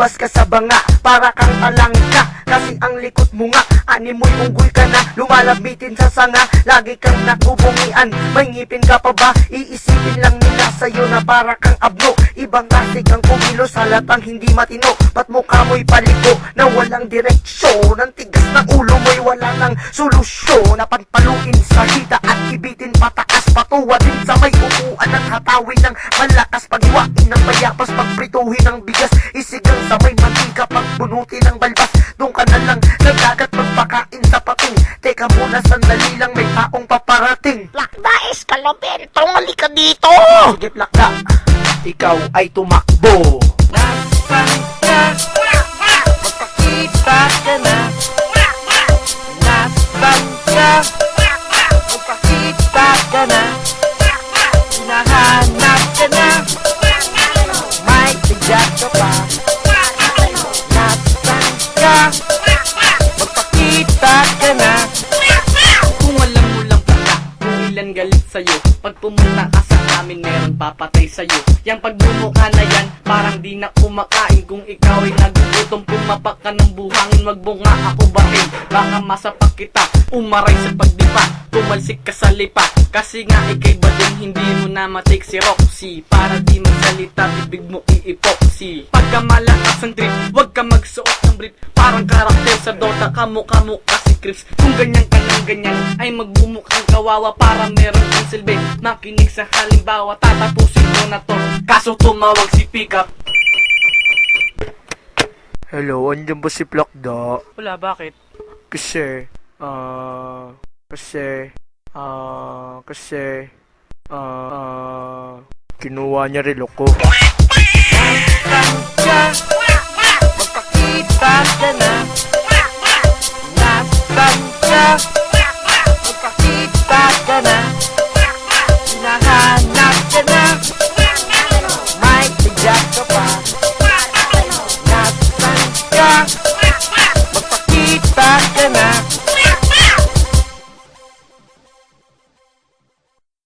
lumabas ka ang likot mo nga. Animoy unggoy ka na Lumalabitin sa sanga. Lagi kang nakubungian May ngipin ka pa ba? Iisipin lang nila sa'yo na para kang abno. Ibang kasi kang kumilos Halatang hindi matino. Ba't mukha mo'y paliko Na walang direksyon? Ang tigas ng ulo mo'y wala ng solusyon. Napanpaluin sa hita At ibitin pataas Patuwa din sa may upuan At hatawin ng malakas. Paghiwain ng mayapas Pagprituhin ng bigas Isigang sa Teka muna sandali lang May taong paparating. Lakda Escalopento, halika dito! Sige plakda Ikaw ay tumakbo. Nasaan galit sa'yo. Pag pumunta ka sa amin meron papatay sa'yo. Yang pagmumukha na yan parang di na kumakain. Kung ikaw ay nagugutom pumapak ka ng buhangin. Wag mo nga ako bahin. Baka masapak kita. Umaray sa pagdipa. Tumalsik ka sa lipa. Kasi nga ikay bading hindi mo na matik si Roxy. Para di magsalita bibig mo iipoxy Pagka malakas ang trip wag ka magsuot ng brief. Parang karakter sa Dota kamukha mo kasi Crips. Kung ganyan ka ng ganyan ay magbumukhang kawawa. Para meron kang silbi Makinig sa halimbawa. Tatapusin mo na to. Kaso tumawag si Pickup Hello, andyan ba si plakda? Wala bakit? Kasi, ah, kasi, ah, kasi, ah, ah, kinuha niya relo ko. Nasaan ka Magpakita ka na